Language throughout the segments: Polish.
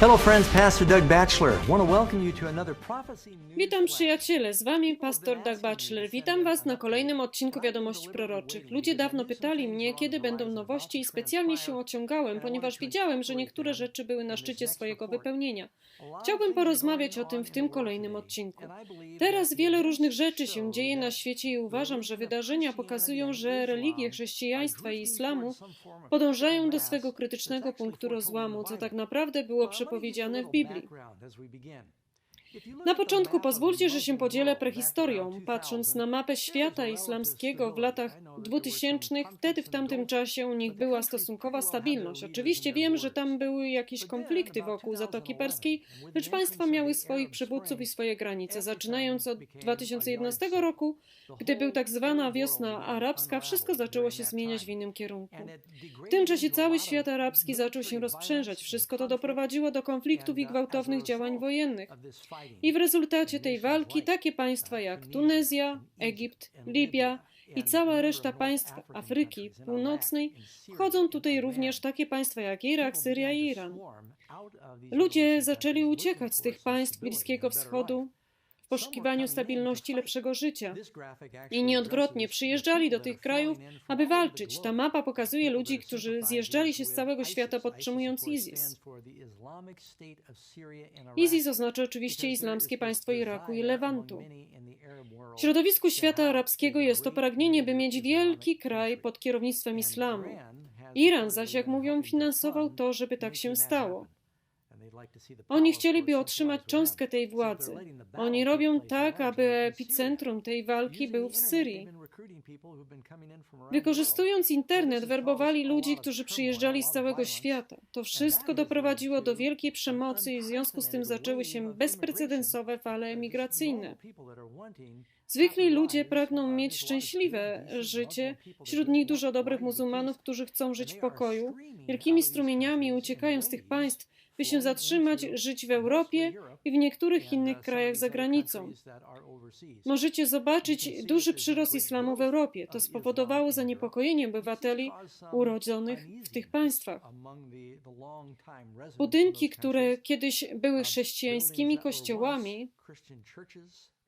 Hello, friends. Pastor Doug Batchelor. Want to welcome you to another prophecy. News Witam przyjaciele, z wami pastor Doug Batchelor. Witam was na kolejnym odcinku Wiadomości Proroczych. Ludzie dawno pytali mnie, kiedy będą nowości i specjalnie się ociągałem, ponieważ widziałem, że niektóre rzeczy były na szczycie swojego wypełnienia. Chciałbym porozmawiać o tym w tym kolejnym odcinku. Teraz wiele różnych rzeczy się dzieje na świecie i uważam, że wydarzenia pokazują, że religie chrześcijaństwa i islamu podążają do swego krytycznego punktu rozłamu, co tak naprawdę było przepowiedziane w Biblii. Na początku pozwólcie, że się podzielę prehistorią. Patrząc na mapę świata islamskiego w latach 2000, wtedy w tamtym czasie u nich była stosunkowa stabilność. Oczywiście wiem, że tam były jakieś konflikty wokół Zatoki Perskiej, lecz państwa miały swoich przywódców i swoje granice. Zaczynając od 2011 roku, gdy był tak zwana wiosna arabska, wszystko zaczęło się zmieniać w innym kierunku. W tym czasie cały świat arabski zaczął się rozprzężać. Wszystko to doprowadziło do konfliktów i gwałtownych działań wojennych. I w rezultacie tej walki takie państwa jak Tunezja, Egipt, Libia i cała reszta państw Afryki Północnej wchodzą tutaj również takie państwa jak Irak, Syria i Iran. Ludzie zaczęli uciekać z tych państw Bliskiego Wschodu w poszukiwaniu stabilności lepszego życia. I nieodwrotnie przyjeżdżali do tych krajów, aby walczyć. Ta mapa pokazuje ludzi, którzy zjeżdżali się z całego świata podtrzymując ISIS. ISIS oznacza oczywiście Islamskie Państwo Iraku i Lewantu. W środowisku świata arabskiego jest to pragnienie, by mieć wielki kraj pod kierownictwem islamu. Iran zaś, jak mówią, finansował to, żeby tak się stało. Oni chcieliby otrzymać cząstkę tej władzy. Oni robią tak, aby epicentrum tej walki był w Syrii. Wykorzystując internet, werbowali ludzi, którzy przyjeżdżali z całego świata. To wszystko doprowadziło do wielkiej przemocy i w związku z tym zaczęły się bezprecedensowe fale emigracyjne. Zwykli ludzie pragną mieć szczęśliwe życie, wśród nich dużo dobrych muzułmanów, którzy chcą żyć w pokoju. Wielkimi strumieniami uciekają z tych państw, by się zatrzymać, żyć w Europie i w niektórych innych krajach za granicą. Możecie zobaczyć duży przyrost islamu w Europie. To spowodowało zaniepokojenie obywateli urodzonych w tych państwach. Budynki, które kiedyś były chrześcijańskimi kościołami,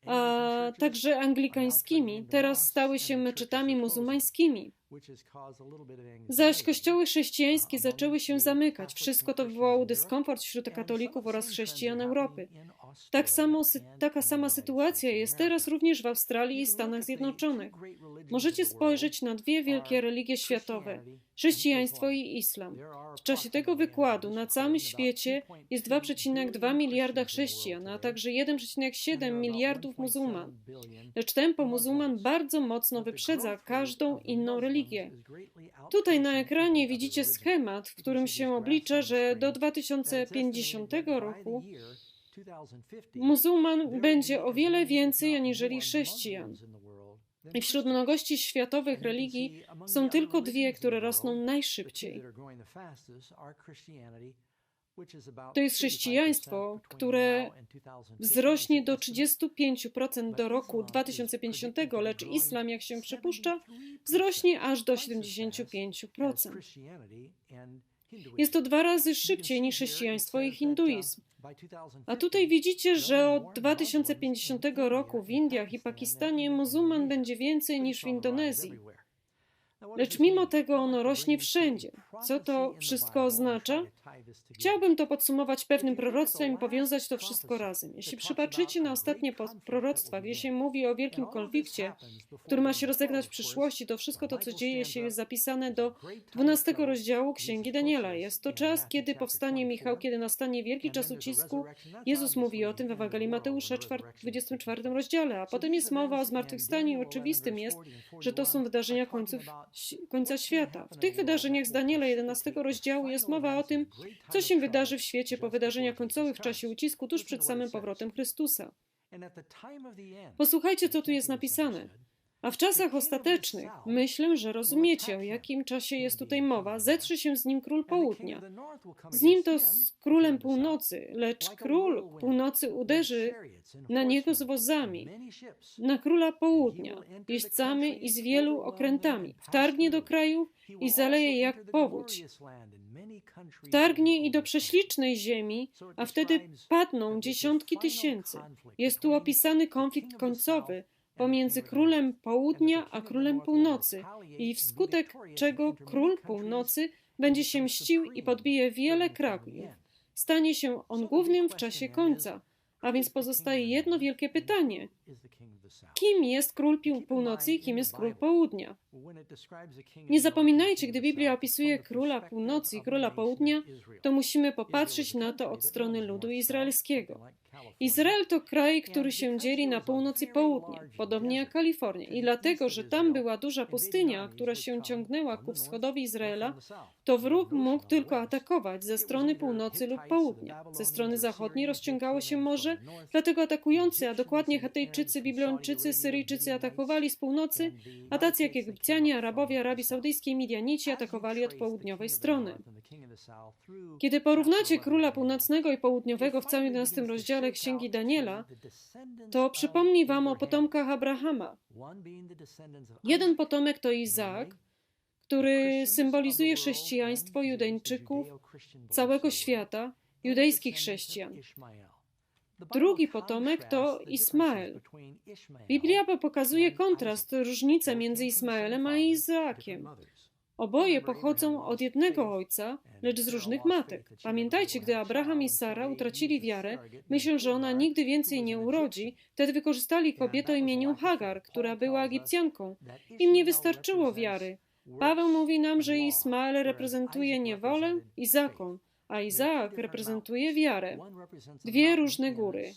a także anglikańskimi, teraz stały się meczetami muzułmańskimi. Zaś kościoły chrześcijańskie zaczęły się zamykać. Wszystko to wywołało dyskomfort wśród katolików oraz chrześcijan Europy. Tak samo, taka sama sytuacja jest teraz również w Australii i Stanach Zjednoczonych. Możecie spojrzeć na dwie wielkie religie światowe chrześcijaństwo i islam. W czasie tego wykładu na całym świecie jest 2,2 miliarda chrześcijan, a także 1,7 miliardów muzułman. Lecz tempo muzułman bardzo mocno wyprzedza każdą inną religię. Tutaj na ekranie widzicie schemat, w którym się oblicza, że do 2050 roku muzułman będzie o wiele więcej aniżeli chrześcijan. I wśród mnogości światowych religii są tylko dwie, które rosną najszybciej. To jest chrześcijaństwo, które wzrośnie do 35% do roku 2050, lecz islam, jak się przypuszcza, wzrośnie aż do 75%. Jest to dwa razy szybciej niż chrześcijaństwo i hinduizm. A tutaj widzicie, że od 2050 roku w Indiach i Pakistanie muzułman będzie więcej niż w Indonezji. Lecz mimo tego ono rośnie wszędzie. Co to wszystko oznacza? Chciałbym to podsumować pewnym proroctwem i powiązać to wszystko razem. Jeśli przypatrzycie na ostatnie proroctwa, gdzie się mówi o wielkim konflikcie, który ma się rozegrać w przyszłości, to wszystko to, co dzieje się, jest zapisane do 12 rozdziału Księgi Daniela. Jest to czas, kiedy powstanie Michał, kiedy nastanie wielki czas ucisku. Jezus mówi o tym w Ewangelii Mateusza 24 rozdziale, a potem jest mowa o zmartwychwstaniu i oczywistym jest, że to są wydarzenia końców, końca świata. W tych wydarzeniach z Daniela 11 rozdziału jest mowa o tym, co się wydarzy w świecie po wydarzeniach końcowych w czasie ucisku tuż przed samym powrotem Chrystusa. Posłuchajcie, co tu jest napisane. A w czasach ostatecznych, myślę, że rozumiecie, o jakim czasie jest tutaj mowa, zetrze się z nim król południa. Z nim to z królem północy, lecz król północy uderzy na niego z wozami, na króla południa, jeźdźcami i z wielu okrętami. Wtargnie do kraju i zaleje jak powódź. Wtargnie i do prześlicznej ziemi, a wtedy padną dziesiątki tysięcy. Jest tu opisany konflikt końcowy, pomiędzy królem południa a królem północy i wskutek czego król północy będzie się mścił i podbije wiele krajów. Stanie się on głównym w czasie końca, a więc pozostaje jedno wielkie pytanie. Kim jest król północy i kim jest król południa? Nie zapominajcie, gdy Biblia opisuje króla północy i króla południa, to musimy popatrzeć na to od strony ludu izraelskiego. Izrael to kraj, który się dzieli na północ i południe, podobnie jak Kalifornia. I dlatego, że tam była duża pustynia, która się ciągnęła ku wschodowi Izraela, to wróg mógł tylko atakować ze strony północy lub południa. Ze strony zachodniej rozciągało się morze, dlatego atakujący, a dokładnie Hetejczycy, Biblionczycy, Syryjczycy atakowali z północy, a tacy jak Egipcjanie, Arabowie, Arabii Saudyjskiej, Midianici atakowali od południowej strony. Kiedy porównacie króla północnego i południowego w całym 11 rozdziale Księgi Daniela, to przypomni wam o potomkach Abrahama. Jeden potomek to Izaak, który symbolizuje chrześcijaństwo Judeńczyków całego świata, judejskich chrześcijan. Drugi potomek to Ismael. Biblia pokazuje kontrast, różnicę między Ismaelem a Izaakiem. Oboje pochodzą od jednego ojca, lecz z różnych matek. Pamiętajcie, gdy Abraham i Sara utracili wiarę, myślą, że ona nigdy więcej nie urodzi, wtedy wykorzystali kobietę o imieniu Hagar, która była Egipcjanką. Im nie wystarczyło wiary. Paweł mówi nam, że Ismael reprezentuje niewolę i zakon, a Izaak reprezentuje wiarę. Dwie różne góry.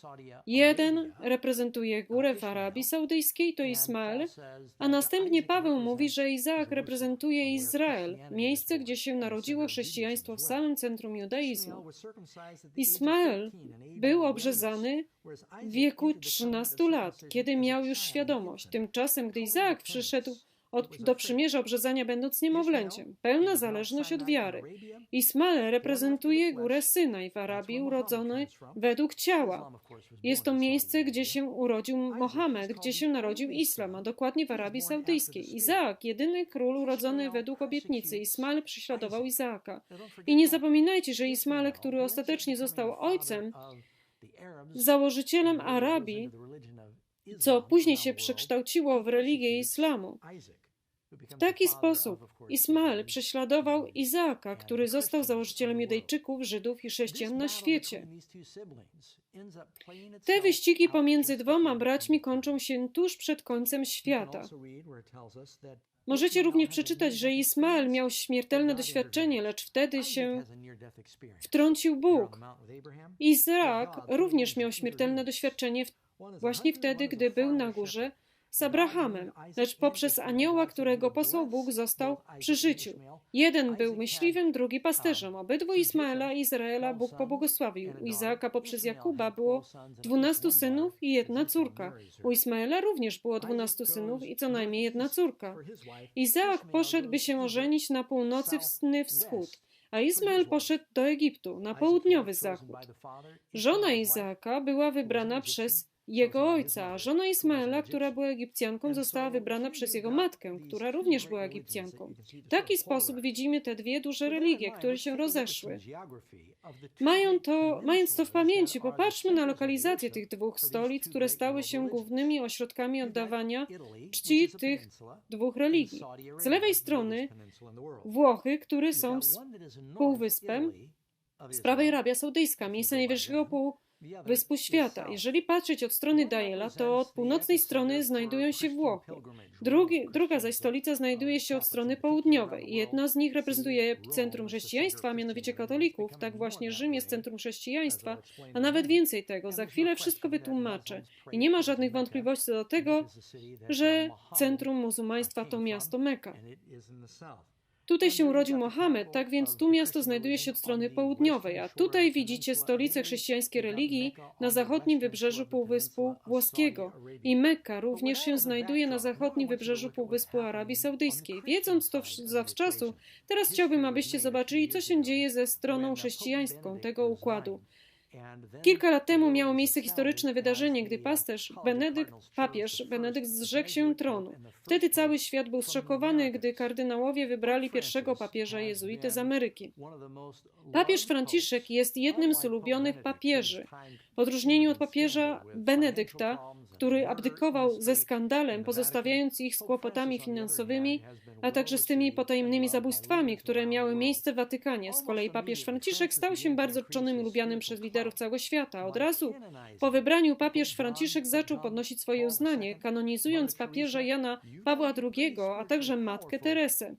Jeden reprezentuje górę w Arabii Saudyjskiej, to Ismael, a następnie Paweł mówi, że Izaak reprezentuje Izrael, miejsce, gdzie się narodziło chrześcijaństwo w samym centrum judaizmu. Ismael był obrzezany w wieku 13 lat, kiedy miał już świadomość. Tymczasem, gdy Izaak przyszedł od, do przymierza obrzezania będąc niemowlęciem. Pełna zależność od wiary. Ismael reprezentuje górę Synaj w Arabii urodzony według ciała. Jest to miejsce, gdzie się urodził Mohamed, gdzie się narodził Islam, a dokładnie w Arabii Saudyjskiej. Izaak, jedyny król urodzony według obietnicy. Ismael prześladował Izaaka. I nie zapominajcie, że Ismael, który ostatecznie został ojcem, założycielem Arabii, co później się przekształciło w religię islamu. W taki sposób Ismael prześladował Izaaka, który został założycielem Judejczyków, Żydów i chrześcijan na świecie. Te wyścigi pomiędzy dwoma braćmi kończą się tuż przed końcem świata. Możecie również przeczytać, że Ismael miał śmiertelne doświadczenie, lecz wtedy się wtrącił Bóg. Izaak również miał śmiertelne doświadczenie właśnie wtedy, gdy był na górze z Abrahamem, lecz poprzez anioła, którego posłał Bóg, został przy życiu. Jeden był myśliwym, drugi pasterzem. Obydwu Ismaela i Izraela Bóg pobłogosławił. U Izaaka poprzez Jakuba było dwunastu synów i jedna córka. U Ismaela również było dwunastu synów i co najmniej jedna córka. Izaak poszedł, by się ożenić na północny wschód a Ismael poszedł do Egiptu, na południowy zachód. Żona Izaaka była wybrana przez jego ojca, a żona Ismaela, która była Egipcjanką, została wybrana przez jego matkę, która również była Egipcjanką. W taki sposób widzimy te dwie duże religie, które się rozeszły. Mają to, mając to w pamięci, popatrzmy na lokalizację tych dwóch stolic, które stały się głównymi ośrodkami oddawania czci tych dwóch religii. Z lewej strony Włochy, które są półwyspem, z prawej Arabia Saudyjska, miejsce najwyższego pół Wyspu Świata. Jeżeli patrzeć od strony Dajela, to od północnej strony znajdują się Włochy. Drugi, druga zaś stolica znajduje się od strony południowej. Jedna z nich reprezentuje centrum chrześcijaństwa, a mianowicie katolików. Tak właśnie Rzym jest centrum chrześcijaństwa, a nawet więcej tego. Za chwilę wszystko wytłumaczę. I nie ma żadnych wątpliwości do tego, że centrum muzułmaństwa to miasto Meka. Tutaj się urodził Mohamed, tak więc tu miasto znajduje się od strony południowej, a tutaj widzicie stolicę chrześcijańskiej religii na zachodnim wybrzeżu Półwyspu Włoskiego. I Mekka również się znajduje na zachodnim wybrzeżu Półwyspu Arabii Saudyjskiej. Wiedząc to zawczasu, teraz chciałbym, abyście zobaczyli, co się dzieje ze stroną chrześcijańską tego układu. Kilka lat temu miało miejsce historyczne wydarzenie, gdy pasterz Benedykt, papież Benedykt zrzekł się tronu. Wtedy cały świat był zszokowany, gdy kardynałowie wybrali pierwszego papieża jezuity z Ameryki. Papież Franciszek jest jednym z ulubionych papieży. W odróżnieniu od papieża Benedykta, który abdykował ze skandalem, pozostawiając ich z kłopotami finansowymi, a także z tymi potajemnymi zabójstwami, które miały miejsce w Watykanie. Z kolei papież Franciszek stał się bardzo czonym i lubianym przez liderów całego świata. Od razu po wybraniu papież Franciszek zaczął podnosić swoje uznanie, kanonizując papieża Jana Pawła II, a także matkę Teresę.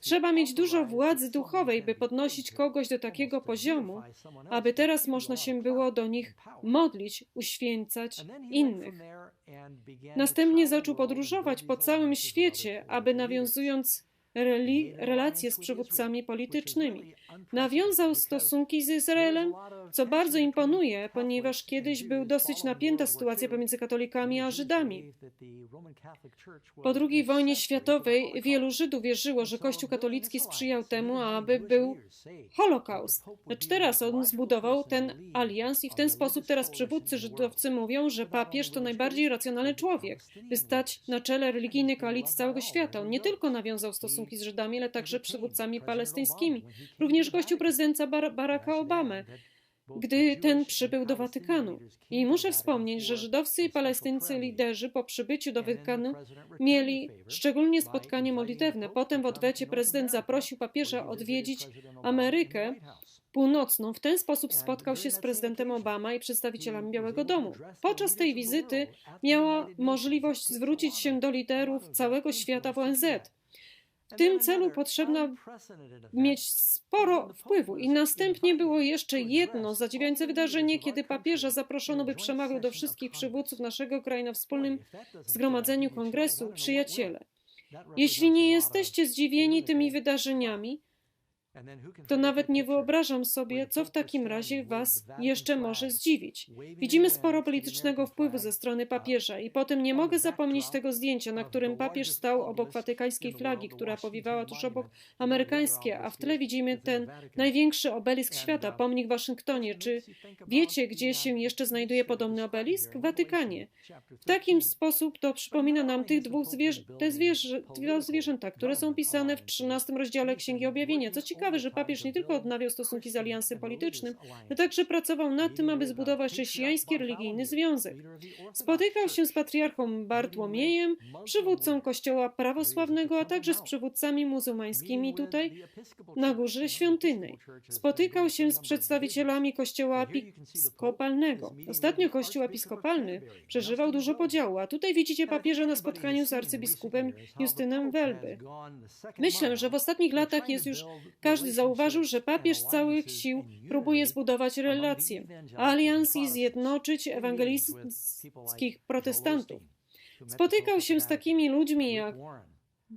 Trzeba mieć dużo władzy duchowej, by podnosić kogoś do takiego poziomu, aby teraz można się było do nich modlić, uświęcać innych. Następnie zaczął podróżować po całym świecie, aby nawiązując relacje z przywódcami politycznymi. Nawiązał stosunki z Izraelem, co bardzo imponuje, ponieważ kiedyś był dosyć napięta sytuacja pomiędzy katolikami a Żydami. Po II wojnie światowej wielu Żydów wierzyło, że Kościół katolicki sprzyjał temu, aby był Holokaust. Lecz teraz on zbudował ten alians i w ten sposób teraz przywódcy żydowcy mówią, że papież to najbardziej racjonalny człowiek, by stać na czele religijnej koalicji całego świata. On nie tylko nawiązał stosunki z Żydami, ale także przywódcami palestyńskimi. Również gościł prezydenta Bar Baracka Obamy gdy ten przybył do Watykanu. I muszę wspomnieć, że żydowscy i palestyńscy liderzy po przybyciu do Watykanu mieli szczególnie spotkanie modlitewne. Potem w odwecie prezydent zaprosił papieża odwiedzić Amerykę Północną. W ten sposób spotkał się z prezydentem Obama i przedstawicielami Białego Domu. Podczas tej wizyty miała możliwość zwrócić się do liderów całego świata w ONZ. W tym celu potrzebno mieć sporo wpływu. I następnie było jeszcze jedno zadziwiające wydarzenie, kiedy papieża zaproszono, by przemawiał do wszystkich przywódców naszego kraju na wspólnym zgromadzeniu kongresu Przyjaciele. Jeśli nie jesteście zdziwieni tymi wydarzeniami, to nawet nie wyobrażam sobie, co w takim razie Was jeszcze może zdziwić. Widzimy sporo politycznego wpływu ze strony papieża i potem nie mogę zapomnieć tego zdjęcia, na którym papież stał obok watykańskiej flagi, która powiewała tuż obok amerykańskie, a w tle widzimy ten największy obelisk świata, pomnik w Waszyngtonie. Czy wiecie, gdzie się jeszcze znajduje podobny obelisk? W Watykanie. W takim sposób to przypomina nam tych dwóch zwierzę, te zwierzę, zwierzęta, które są pisane w 13 rozdziale Księgi Objawienia. Co ciekawe, ciekawe, że papież nie tylko odnawiał stosunki z aliansem politycznym, ale także pracował nad tym, aby zbudować chrześcijański religijny związek. Spotykał się z patriarchą Bartłomiejem, przywódcą kościoła prawosławnego, a także z przywódcami muzułmańskimi tutaj na Górze Świątynnej. Spotykał się z przedstawicielami kościoła episkopalnego. Ostatnio kościół episkopalny przeżywał dużo podziału, a tutaj widzicie papieża na spotkaniu z arcybiskupem Justynem Welby. Myślę, że w ostatnich latach jest już każdy zauważył, że papież z całych sił próbuje zbudować relacje, alians i zjednoczyć ewangelickich protestantów. Spotykał się z takimi ludźmi jak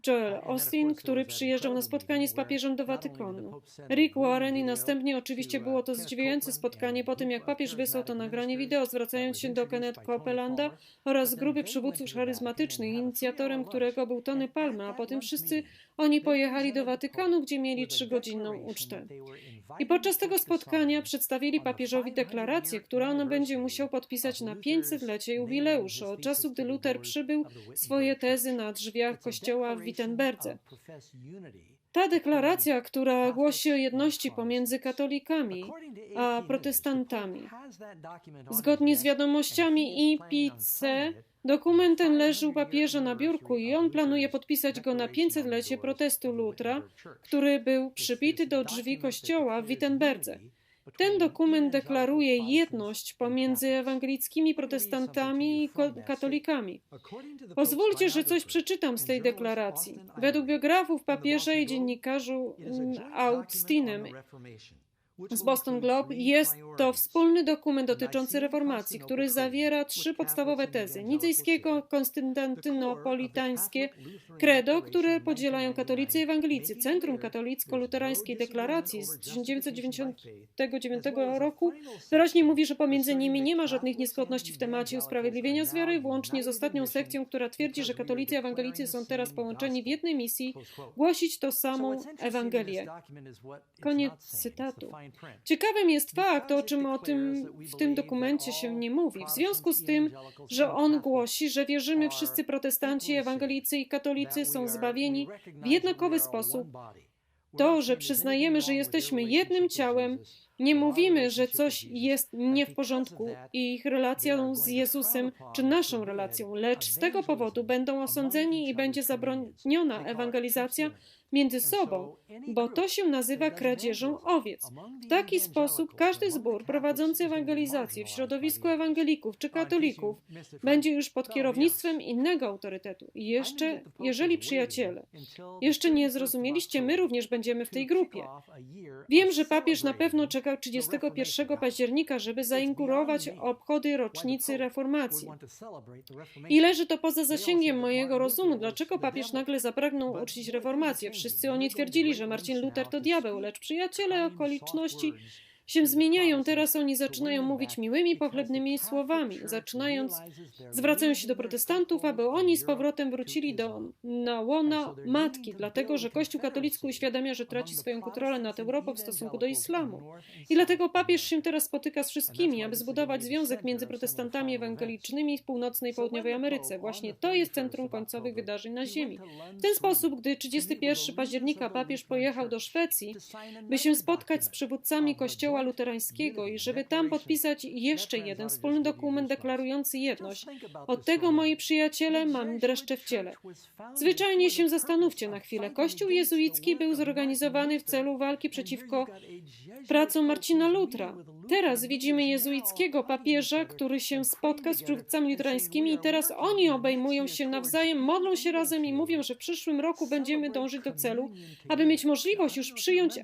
Joel Austin, który przyjeżdżał na spotkanie z papieżem do Watykanu. Rick Warren i następnie oczywiście było to zdziwiające spotkanie po tym, jak papież wysłał to nagranie wideo, zwracając się do Kenneth Copelanda oraz grupy przywódców charyzmatycznych, inicjatorem którego był Tony Palma, a potem wszyscy oni pojechali do Watykanu, gdzie mieli trzygodzinną ucztę. I podczas tego spotkania przedstawili papieżowi deklarację, którą on będzie musiał podpisać na 500-lecie jubileuszu, od czasu, gdy Luther przybył swoje tezy na drzwiach kościoła w Wittenberdze. Ta deklaracja, która głosi o jedności pomiędzy katolikami a protestantami, zgodnie z wiadomościami IPC, dokument ten leży u papieża na biurku i on planuje podpisać go na 500-lecie protestu Lutra, który był przybity do drzwi kościoła w Wittenberdze. Ten dokument deklaruje jedność pomiędzy ewangelickimi protestantami i katolikami. Pozwólcie, że coś przeczytam z tej deklaracji. Według biografów papieża i dziennikarzu mm, Austinem z Boston Globe. Jest to wspólny dokument dotyczący reformacji, który zawiera trzy podstawowe tezy: nicejskiego, konstantynopolitańskie, credo, które podzielają katolicy i ewangelicy. Centrum katolicko-luterańskiej deklaracji z 1999 roku wyraźnie mówi, że pomiędzy nimi nie ma żadnych niezgodności w temacie usprawiedliwienia z wiary, włącznie z ostatnią sekcją, która twierdzi, że katolicy i ewangelicy są teraz połączeni w jednej misji głosić to samą Ewangelię. Koniec cytatu. Ciekawym jest fakt, o czym o tym w tym dokumencie się nie mówi. W związku z tym, że on głosi, że wierzymy wszyscy protestanci, ewangelicy i katolicy są zbawieni w jednakowy sposób, to, że przyznajemy, że jesteśmy jednym ciałem, nie mówimy, że coś jest nie w porządku i ich relacją z Jezusem czy naszą relacją, lecz z tego powodu będą osądzeni i będzie zabroniona ewangelizacja między sobą, bo to się nazywa kradzieżą owiec. W taki sposób każdy zbór prowadzący ewangelizację w środowisku ewangelików czy katolików będzie już pod kierownictwem innego autorytetu. I jeszcze, jeżeli przyjaciele, jeszcze nie zrozumieliście, my również będziemy w tej grupie. Wiem, że papież na pewno czekał 31 października, żeby zainaugurować obchody rocznicy reformacji. I leży to poza zasięgiem mojego rozumu, dlaczego papież nagle zapragnął uczcić reformację. Wszyscy oni twierdzili, że Marcin Luther to diabeł, lecz przyjaciele okoliczności się zmieniają. Teraz oni zaczynają mówić miłymi, pochlebnymi słowami, zaczynając, zwracają się do protestantów, aby oni z powrotem wrócili do na łona matki, dlatego że Kościół katolicki uświadamia, że traci swoją kontrolę nad Europą w stosunku do islamu. I dlatego papież się teraz spotyka z wszystkimi, aby zbudować związek między protestantami ewangelicznymi w północnej i południowej Ameryce. Właśnie to jest centrum końcowych wydarzeń na Ziemi. W ten sposób, gdy 31 października papież pojechał do Szwecji, by się spotkać z przywódcami Kościoła Kościoła Luterańskiego i żeby tam podpisać jeszcze jeden wspólny dokument deklarujący jedność. Od tego, moi przyjaciele, mam dreszcze w ciele. Zwyczajnie się zastanówcie na chwilę. Kościół jezuicki był zorganizowany w celu walki przeciwko pracom Marcina Lutra. Teraz widzimy jezuickiego papieża, który się spotka z przywódcami luterańskimi i teraz oni obejmują się nawzajem, modlą się razem i mówią, że w przyszłym roku będziemy dążyć do celu, aby mieć możliwość już przyjąć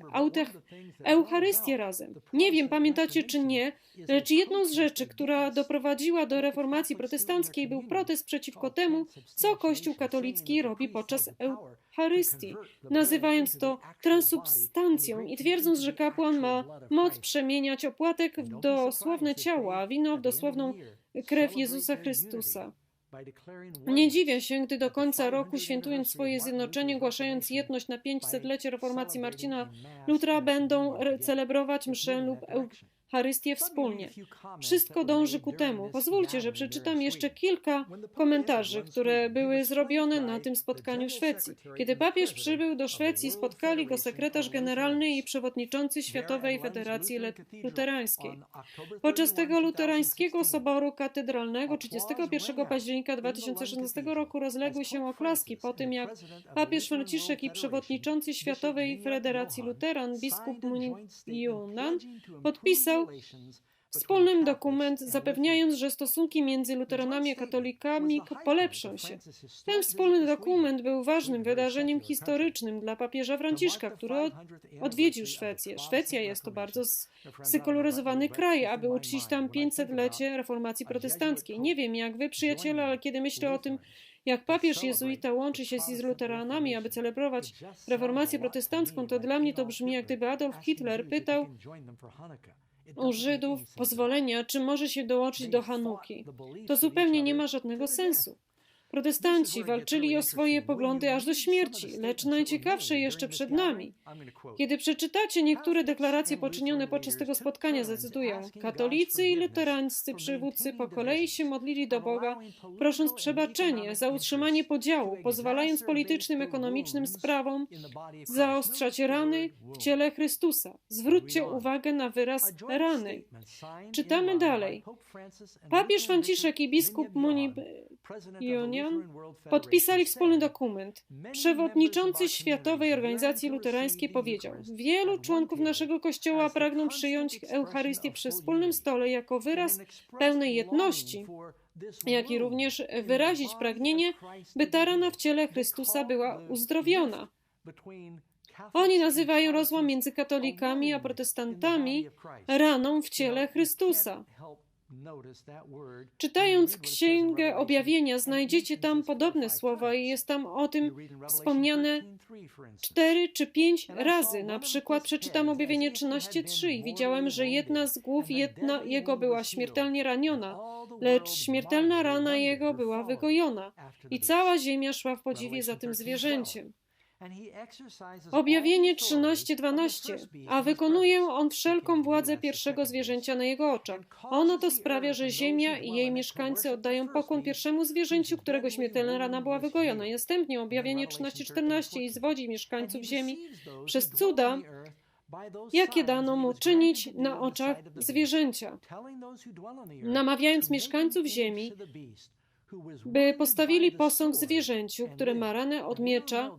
Eucharystię razem. Nie wiem, pamiętacie czy nie, lecz jedną z rzeczy, która doprowadziła do reformacji protestanckiej, był protest przeciwko temu, co Kościół katolicki robi podczas Eucharystii, nazywając to transubstancją i twierdząc, że kapłan ma moc przemieniać opłatek w dosłowne ciało, a wino w dosłowną krew Jezusa Chrystusa. Nie dziwię się, gdy do końca roku, świętując swoje zjednoczenie, ogłaszając jedność na 500-lecie reformacji Marcina Lutra, będą celebrować mszę lub Eucharystię wspólnie. Wszystko dąży ku temu. Pozwólcie, że przeczytam jeszcze kilka komentarzy, które były zrobione na tym spotkaniu w Szwecji. Kiedy papież przybył do Szwecji, spotkali go sekretarz generalny i przewodniczący Światowej Federacji Luterańskiej. Podczas tego luterańskiego soboru katedralnego 31 października 2016 roku rozległy się oklaski po tym, jak papież Franciszek i przewodniczący Światowej Federacji Luteran, biskup Muniunan, podpisał wspólnym dokument, zapewniając, że stosunki między luteranami a katolikami polepszą się. Ten wspólny dokument był ważnym wydarzeniem historycznym dla papieża Franciszka, który odwiedził Szwecję. Szwecja jest to bardzo sekularyzowany kraj, aby uczcić tam 500-lecie reformacji protestanckiej. Nie wiem jak wy, przyjaciele, ale kiedy myślę o tym, jak papież jezuita łączy się z luteranami, aby celebrować reformację protestancką, to dla mnie to brzmi, jak gdyby Adolf Hitler pytał u Żydów pozwolenia, czy może się dołączyć do Hanuki. To zupełnie nie ma żadnego sensu. Protestanci walczyli o swoje poglądy aż do śmierci, lecz najciekawsze jeszcze przed nami. Kiedy przeczytacie niektóre deklaracje poczynione podczas tego spotkania, zacytuję: Katolicy i luterańscy przywódcy po kolei się modlili do Boga, prosząc przebaczenie za utrzymanie podziału, pozwalając politycznym, ekonomicznym sprawom zaostrzać rany w ciele Chrystusa. Zwróćcie uwagę na wyraz rany. Czytamy dalej. Papież Franciszek i biskup Munib Podpisali wspólny dokument. Przewodniczący Światowej Organizacji Luterańskiej powiedział: Wielu członków naszego kościoła pragną przyjąć Eucharystię przy wspólnym stole jako wyraz pełnej jedności, jak i również wyrazić pragnienie, by ta rana w ciele Chrystusa była uzdrowiona. Oni nazywają rozłam między katolikami a protestantami raną w ciele Chrystusa. Czytając Księgę Objawienia, znajdziecie tam podobne słowa i jest tam o tym wspomniane cztery czy pięć razy. Na przykład przeczytam Objawienie 13:3 i widziałem, że jedna z głów jedna jego była śmiertelnie raniona, lecz śmiertelna rana jego była wygojona. i cała ziemia szła w podziwie za tym zwierzęciem. Objawienie 13:12. A wykonuje on wszelką władzę pierwszego zwierzęcia na jego oczach. Ono to sprawia, że ziemia i jej mieszkańcy oddają pokłon pierwszemu zwierzęciu, którego śmiertelna rana była wygojona. Następnie objawienie 13:14 i zwodzi mieszkańców ziemi przez cuda, jakie dano mu czynić na oczach zwierzęcia, namawiając mieszkańców ziemi, by postawili posąg zwierzęciu, które ma ranę od miecza,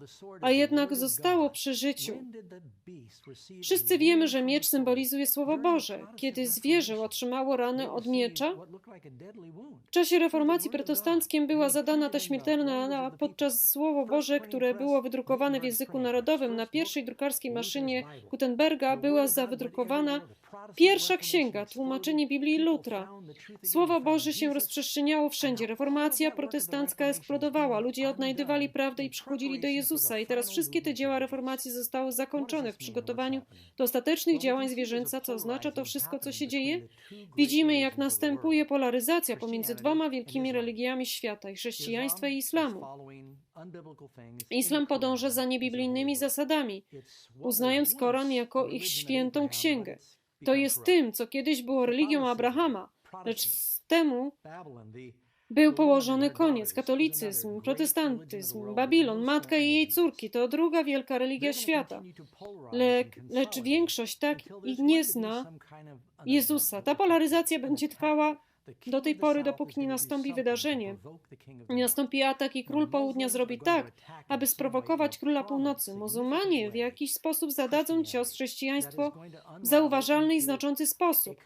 a jednak zostało przy życiu. Wszyscy wiemy, że miecz symbolizuje Słowo Boże. Kiedy zwierzę otrzymało ranę od miecza, w czasie reformacji protestanckiej była zadana ta śmiertelna rana podczas Słowo Boże, które było wydrukowane w języku narodowym na pierwszej drukarskiej maszynie Gutenberga, była zawydrukowana pierwsza księga, tłumaczenie Biblii Lutra. Słowo Boże się rozprzestrzeniało wszędzie. Reformacja protestancka eksplodowała. Ludzie odnajdywali prawdę i przychodzili do Jezusa. I teraz wszystkie te dzieła reformacji zostały zakończone w przygotowaniu do ostatecznych działań zwierzęca. Co oznacza to wszystko, co się dzieje? Widzimy, jak następuje polaryzacja pomiędzy dwoma wielkimi religiami świata, chrześcijaństwa i islamu. Islam podąża za niebiblijnymi zasadami, uznając Koran jako ich świętą księgę. To jest tym, co kiedyś było religią Abrahama, lecz temu był położony koniec. Katolicyzm, protestantyzm, Babilon, matka i jej córki to druga wielka religia świata. Le lecz większość tak i nie zna Jezusa. Ta polaryzacja będzie trwała do tej pory, dopóki nie nastąpi wydarzenie, nie nastąpi atak i król południa zrobi tak, aby sprowokować króla północy. Muzułmanie w jakiś sposób zadadzą cios chrześcijaństwo w zauważalny i znaczący sposób,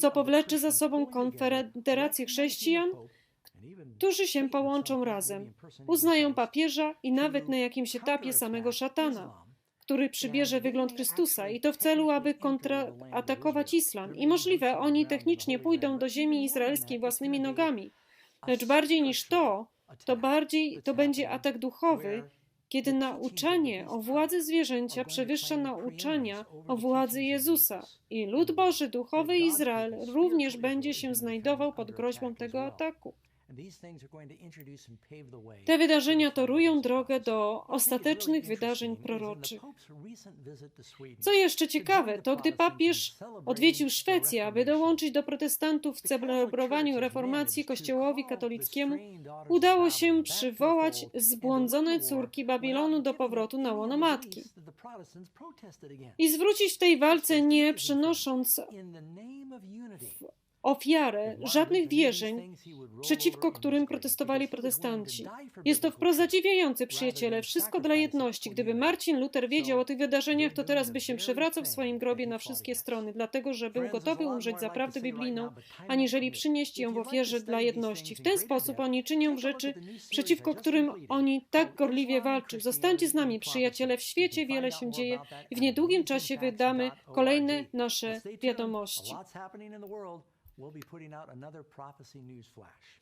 co powleczy za sobą konfederację chrześcijan, którzy się połączą razem, uznają papieża i nawet na jakimś etapie samego szatana który przybierze wygląd Chrystusa i to w celu, aby kontratakować islam. I możliwe, oni technicznie pójdą do ziemi izraelskiej własnymi nogami. Lecz bardziej niż to, to bardziej to będzie atak duchowy, kiedy nauczanie o władzy zwierzęcia przewyższa nauczania o władzy Jezusa. I lud Boży, duchowy Izrael również będzie się znajdował pod groźbą tego ataku. Te wydarzenia torują drogę do ostatecznych wydarzeń proroczych. Co jeszcze ciekawe, to gdy papież odwiedził Szwecję, aby dołączyć do protestantów w celebrowaniu reformacji Kościołowi katolickiemu, udało się przywołać zbłądzone córki Babilonu do powrotu na łono matki. I zwrócić w tej walce nie przynosząc ofiarę żadnych wierzeń, przeciwko którym protestowali protestanci. Jest to wprost zadziwiające, przyjaciele. Wszystko dla jedności. Gdyby Marcin Luther wiedział o tych wydarzeniach, to teraz by się przewracał w swoim grobie na wszystkie strony, dlatego że był gotowy umrzeć za prawdę biblijną, aniżeli przynieść ją w ofierze dla jedności. W ten sposób oni czynią rzeczy, przeciwko którym oni tak gorliwie walczą. Zostańcie z nami, przyjaciele. W świecie wiele się dzieje i w niedługim czasie wydamy kolejne nasze wiadomości we'll be putting out another prophecy news flash.